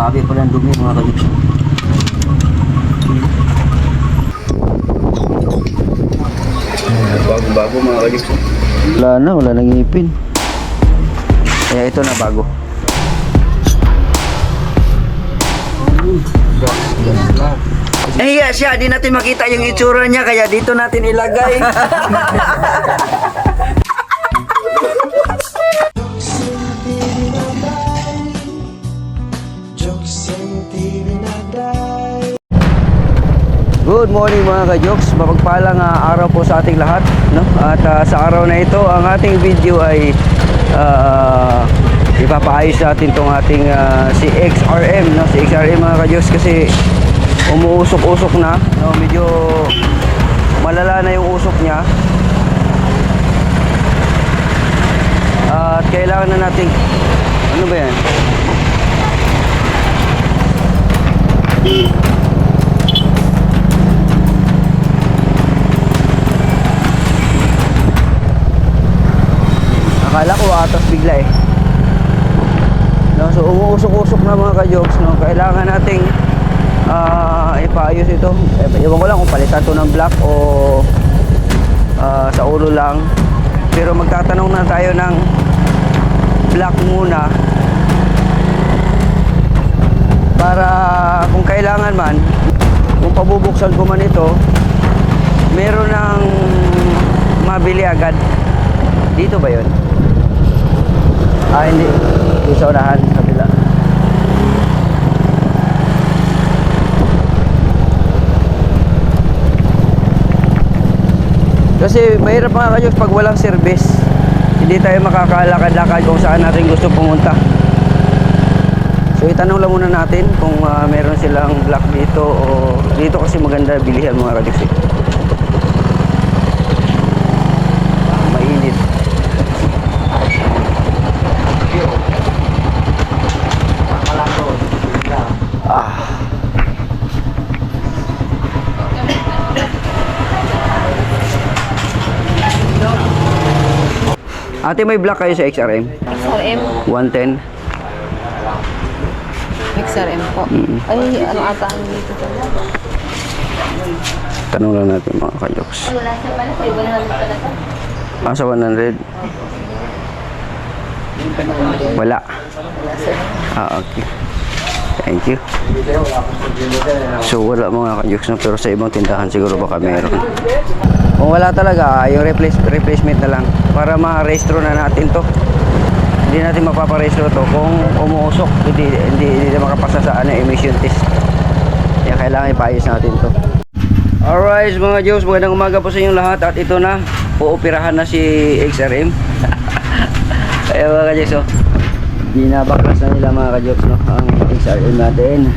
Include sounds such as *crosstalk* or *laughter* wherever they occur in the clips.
Grabe pala ang dumi mga kajuks. Bago-bago mga kajuks. Wala na, wala nang ngipin. Kaya ito na bago. Nahiya siya, di natin makita yung itsura niya kaya dito natin ilagay. *laughs* Good morning mga ka-jokes. Mapagpalang ah, araw po sa ating lahat. No? At ah, sa araw na ito, ang ating video ay ah, ipapaayos natin tong ating ah, si XRM. No? Si XRM mga ka-jokes kasi umuusok-usok na. No? Medyo malala na yung usok niya. At kailangan na nating ano ba yan? Akala ko atas bigla eh. No, so umuusok-usok na mga ka-jokes, no. Kailangan nating ah ipaayos ito. Eh, Ewan ko lang kung palitan to ng black o ah, sa ulo lang. Pero magtatanong na tayo ng black muna para kung kailangan man kung pabubuksan ko man ito meron ng mabili agad dito ba yun? Ah, hindi. Doon sa unahan, sa kabila. Kasi mahirap mga kayos pag walang service. Hindi tayo makakalakad-lakad kung saan natin gusto pumunta. So itanong lang muna natin kung ah, meron silang block dito o dito kasi maganda bilihan mga kayos. eh. Mainit. Ah. Ate, may black kayo sa XRM? XRM. 110? XRM po. Mm. Ay, ano ata ang dito po? Tanong lang natin mga kajoks. Wala siya pala. Sa iba na namin pala to. Ah, sa 100? Wala. Ah, okay. Thank you. So, wala mga kajoks no? pero sa ibang tindahan siguro baka meron. Kung wala talaga, yung replace, replacement na lang para ma-restro na natin to. Hindi natin mapaparestro to kung umuusok, hindi, hindi, hindi na makapasa sa ano, emission test. Kaya kailangan ipaayos natin to. Alright mga Diyos, magandang umaga po sa inyong lahat at ito na, puoperahan na si XRM. Kaya *laughs* mga ka-Diyos, oh, binabaklas na nila mga ka-Diyos, no, ang XRM natin.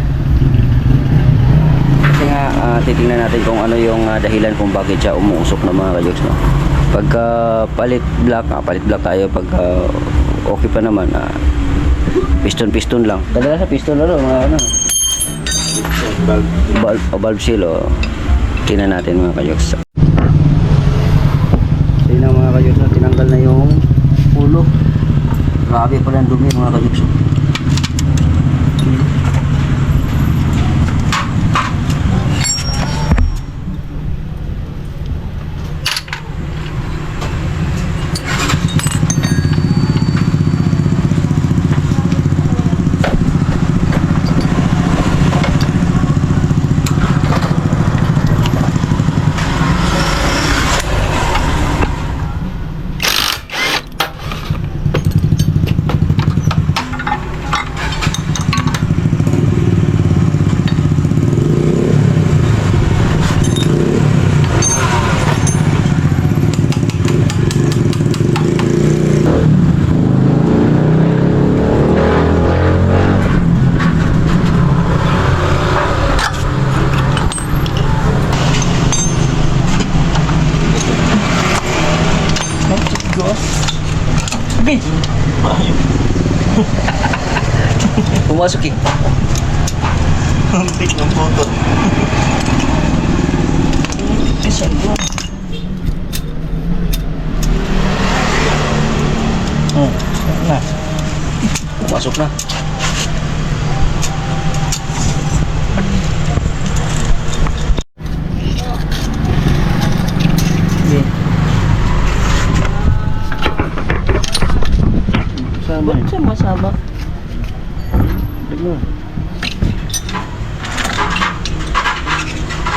Ah, titingnan natin kung ano yung ah, dahilan kung bakit siya umuusok na mga ka-Diyos, no. Pagka palit black, ah, palit black tayo, pagka okay pa naman, ah, piston-piston lang. Kadala sa piston rin, mga ano. Valve, o valve seal, oh. Tingnan natin mga kayoks. Tingnan mga kayoks na tinanggal na yung ulo. Grabe pala ang dumi mga kayoks. *laughs* Pumasok eh. Huntik ng puto. Oh, na. Pumasok na.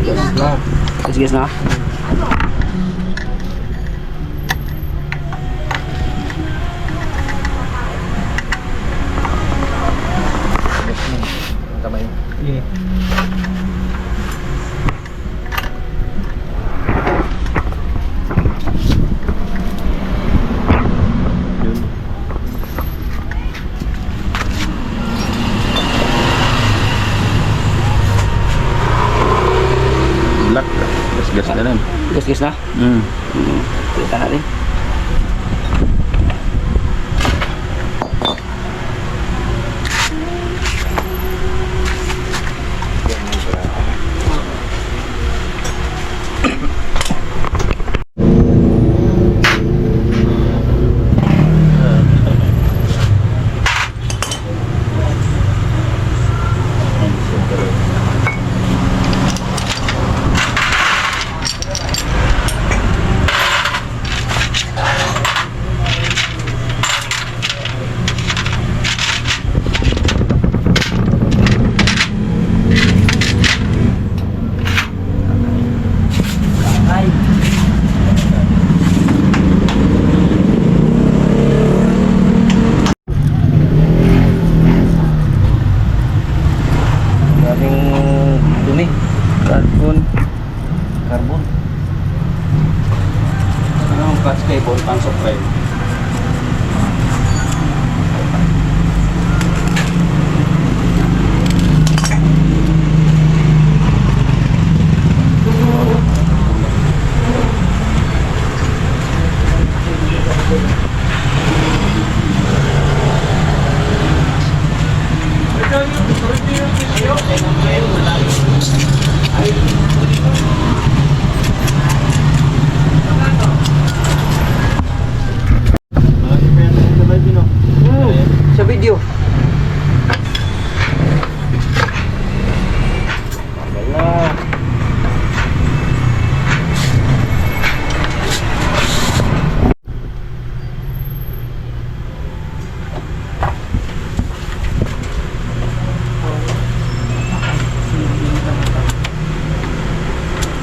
Let's guess na. Kamay. Yeah.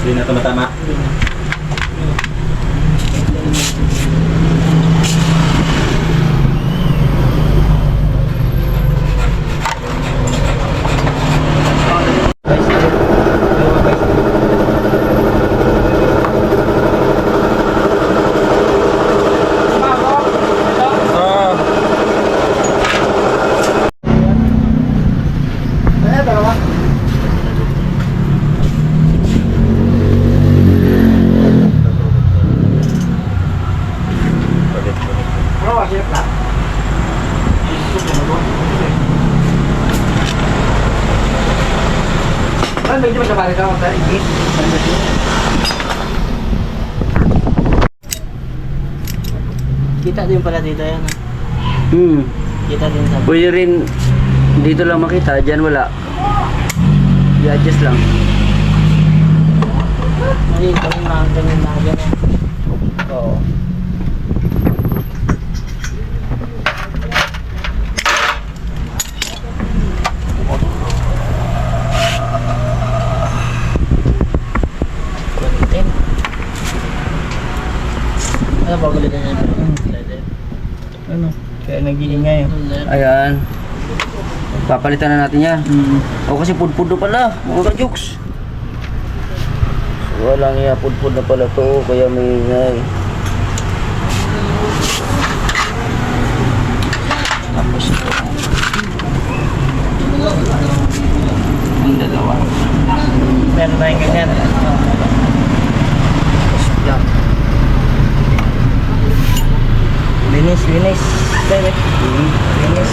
Hindi na tumatama? Hindi. Saan medyo magkabali ka? Kita din pala dito yan. Ah. Hmm. Kita din sa... Pwede rin dito lang makita, dyan wala. I-adjust lang. Mali, kami mga ganyan na ganyan. Oo. nag-iingay. Mm. Ayan. Papalitan na natin yan. Mm. O kasi pudpudo pala, mga ka-jukes. So, walang iya, pudpud na pala to, kaya may ingay. Tapos ito. Ang dalawa. Meron tayong ganyan. Linis, linis. Dali. Linis.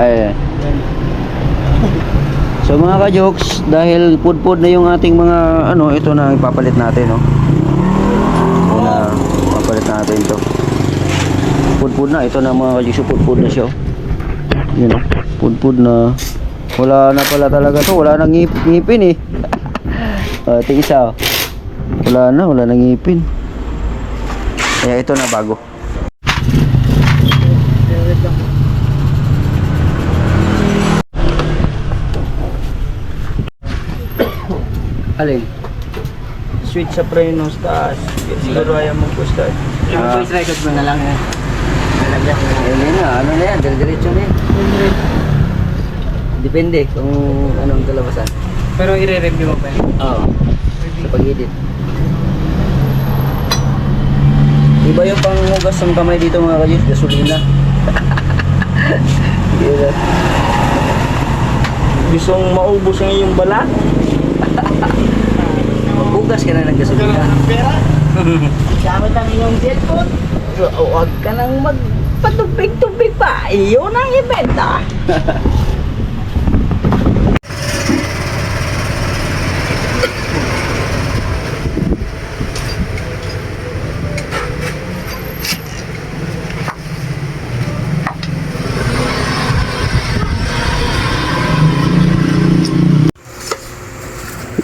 Ay. So mga ka-jokes, dahil pudpud na yung ating mga ano, ito na ipapalit natin, no. Ito na ipapalit natin to. Pudpud na, ito na mga ka-jokes, pudpud na siya. oh. Yun, oh. pudpud na. Wala na pala talaga to, wala nang ngip ngipin eh. *laughs* oh, ito isa, oh. Wala na, wala nang ngipin. Kaya ito na bago. *coughs* Alin? Switch sa prenos taas. Siguro ayaw mo push taas. Yung voice record mo na lang yan. Ko na. Ayun na, ano na yan, dire-diretso na yan. Depende kung anong kalabasan. Pero i-review mo pa yun. Oo. Sa pag-edit. Iba yung panghugas ng kamay dito mga kajus, gasolina. *laughs* Yeah. Gusto mong maubos ang iyong balat? *laughs* Maghugas ka na ng gasolina. Gamit *laughs* ang iyong cellphone. Huwag ka nang magpatubig-tubig pa. Iyon ang ibenta.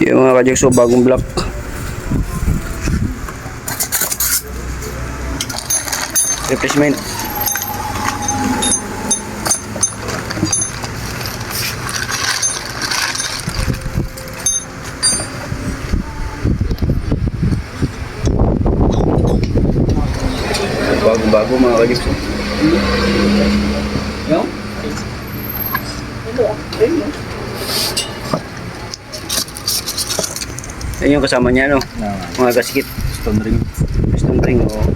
Yung mga kajus, so bagong block. Replacement. Mga kajus. Yung? Yan yung kasama niya, no? Mga gaskit. Stone ring. Piston ring, oo.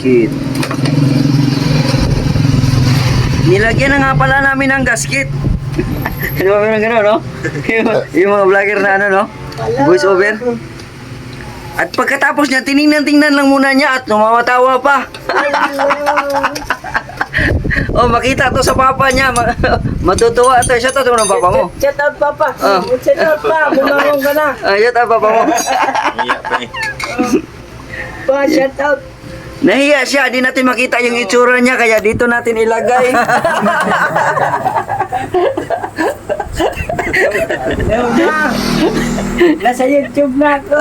Gasket. Nilagyan na nga pala namin ng gasket. *laughs* Di ba meron gano'n, no? yung, *laughs* yung mga vlogger na ano, no? Voice over. At pagkatapos niya, tiningnan-tingnan lang muna niya at tumatawa pa. *laughs* oh, makita to sa papa niya. Ma- Matutuwa to. Siya to ng papa mo. Shout out papa. Ah. Shout out pa. Bumangon ka na. Ah, siya to papa mo. Iya pa eh. Pa, shout out. Nahiya siya, di natin makita yung itsura niya, kaya dito natin ilagay. *laughs* Nasa YouTube na ako.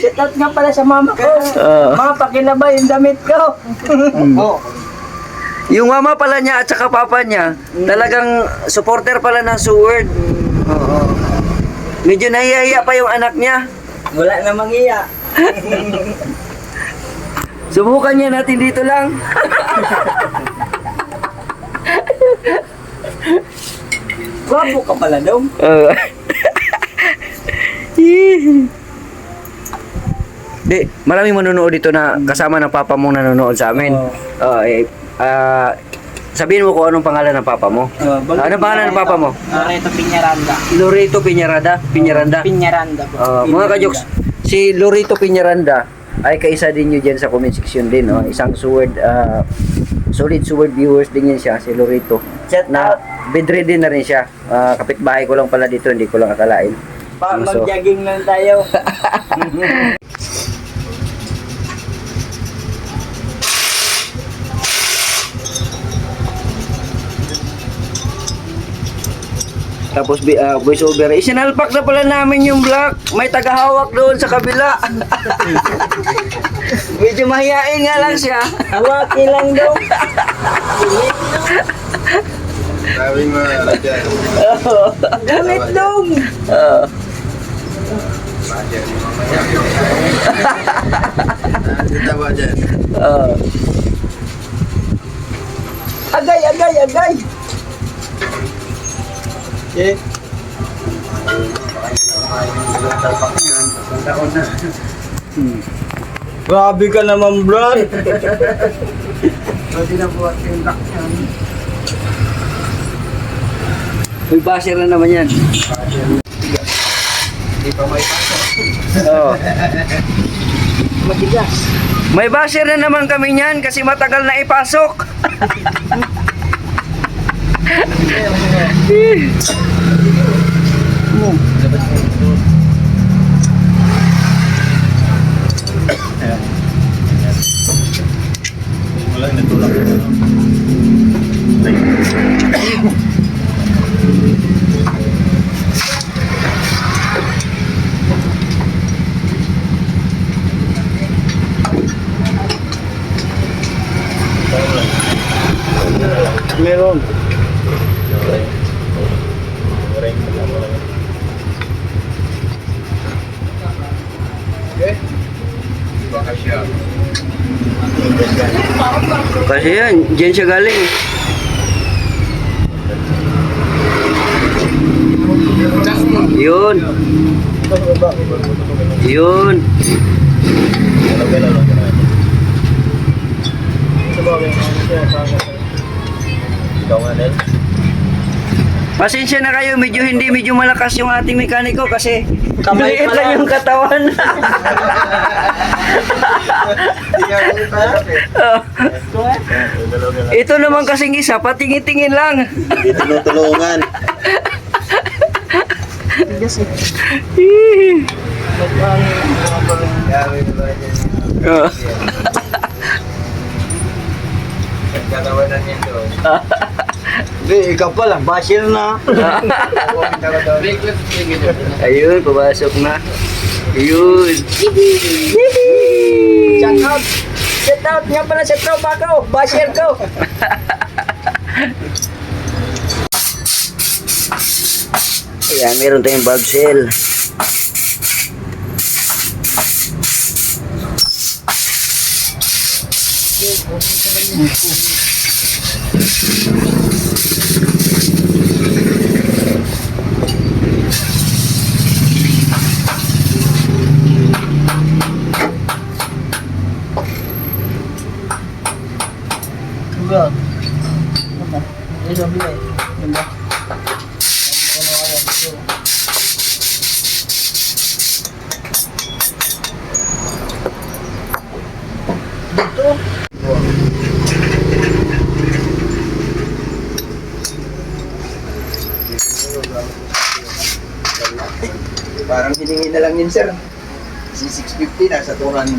Shout out nga pala sa mama ko. Ah. Mama, pakilabay yung damit ko. Oh. yung mama pala niya at saka papa niya, talagang supporter pala ng Sword. Oo. Medyo nahihiya pa yung anak niya. Wala namang iya. Subukan niya natin dito lang. Gwapo ka pala daw. Uh. Di, maraming manonood dito na kasama ng papa mong nanonood sa amin. Oo. Oh, eh, ah, sabihin mo kung anong pangalan ng papa mo. Anong pangalan ng papa mo? Loreto Piñaranda. Lorito Piñarada, Piñaranda. Piñaranda po. Uh, mga kajoks, si Lorito Piñaranda ay kaisa din nyo dyan sa comment section din. No? Isang sword, uh, solid sword viewers din yan siya, si Lorito. Shout Na bedridden na rin siya. Uh, kapitbahay ko lang pala dito, hindi ko lang akalain. Pa, So- mag-jogging lang tayo. *laughs* Tapos bi- ah, voice over. Isinalpak na pala namin yung black. May tagahawak doon sa kabila. *laughs* Medyo mahihain nga lang siya. Hawaki lang daw. Sabi mo, dyan. Gamit dong. Ah. Kita ba dyan? Ah. Agay, agay, agay. Eh. Grabe ka naman, Brad. May basher na naman yan. Hindi pa may pasok. Oo. Matigas. May basher na naman kami niyan kasi matagal na ipasok. *laughs* Wala, Kasi yan, dyan siya galing. Yun. Yun. Pasensya na kayo, medyo hindi medyo malakas yung ating mekaniko kasi Kamay lang lang. yung katawan. *laughs* Ito naman kasing isa, patingin-tingin lang. Hindi tinutulungan. Oh. Nagkatawanan niya doon. Hindi, ikaw pa lang. Basher na. *laughs* Ayun, pumasok na. Ayun. Shout out. Shout out nga pala sa tropa ko. Basher ko. Ayan, meron tayong bulb cell. Bro.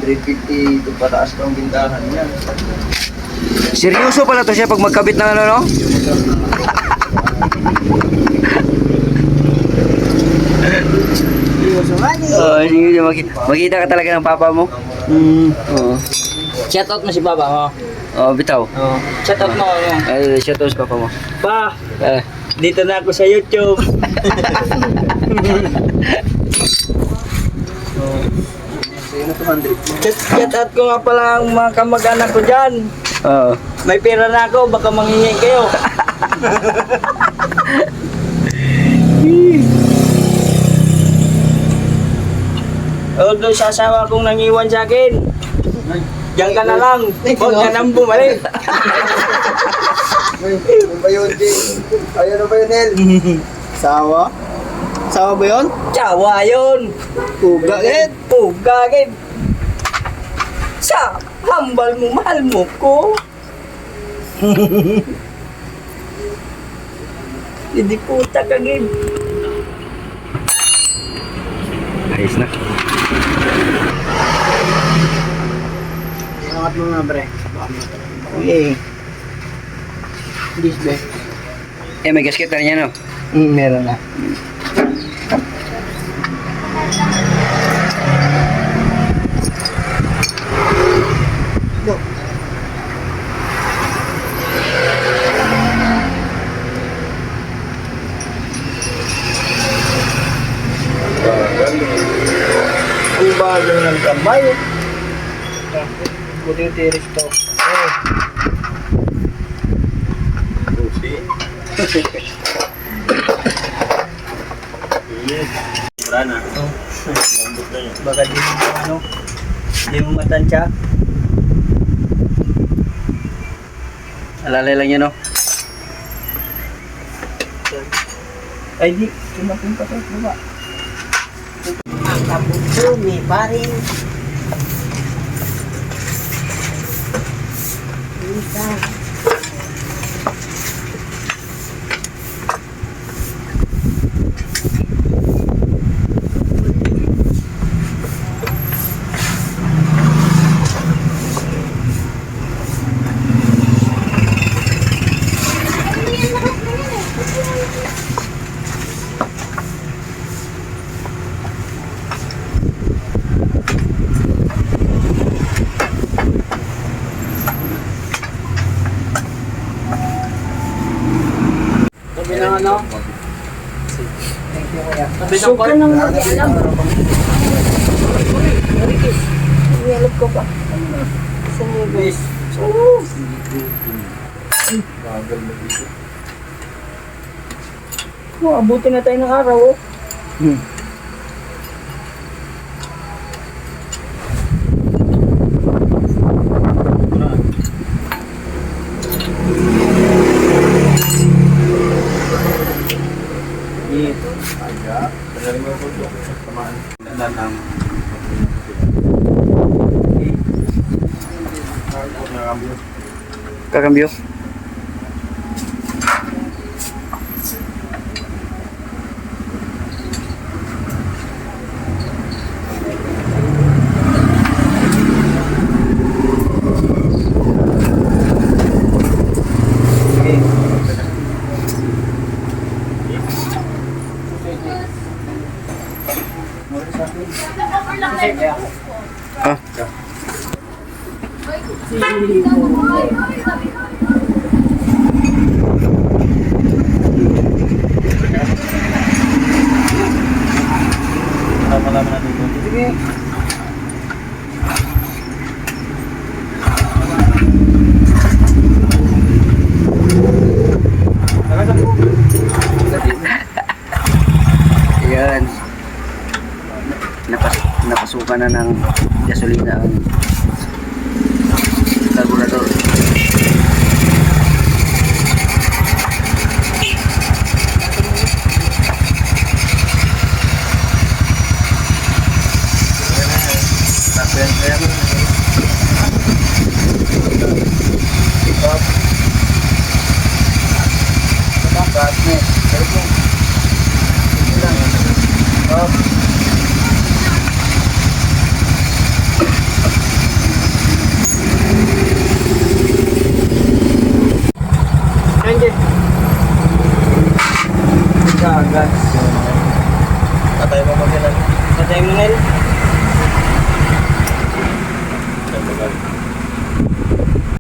150 ito pataas na ang bintahan niya. Seryoso pala to siya pag magkabit ng ano, no? oh, sige, mag- makita ka talaga ng papa mo. Mm, oo. Shout out mo si Papa mo. Oh, bitaw. Oh. Shout out mo. Ano? Ay, shout out si Papa mo. Pa. Eh. Dito na ako sa YouTube. *laughs* Sino 200? Shout shout out ko nga pala ang mga kamag-anak ko dyan. Oo. May pera na ako, baka manghingi kayo. *laughs* Although sa asawa kong nangiwan sa akin, diyan ka na lang, huwag ka nang bumalik. Ano ba yun, Jay? Ayun na ba yun, Nel? *laughs* Sawa? Sawa ba yun? Tsawa yun. Pugagin. Pugagin. Sa hambal mo, mahal mo ko. *laughs* Hindi puta kagin. Ayos na. Ingat mo nga, pre. Okay. This be. Eh, may gasket na rin yan, no? Mm, meron na. Ang bagal ng kamay. Buti yung tiris to. *laughs* Baka di mo ano, di mo matansya. Alalay lang yan, no? Ay di, tumating pa to, diba? Ang kabutumi pa rin. Isa. So ka nang mag-alam. Nilip ko pa. Sa nilip. Oh, abuti na tayo ng araw. Oh. Hmm. Carambio.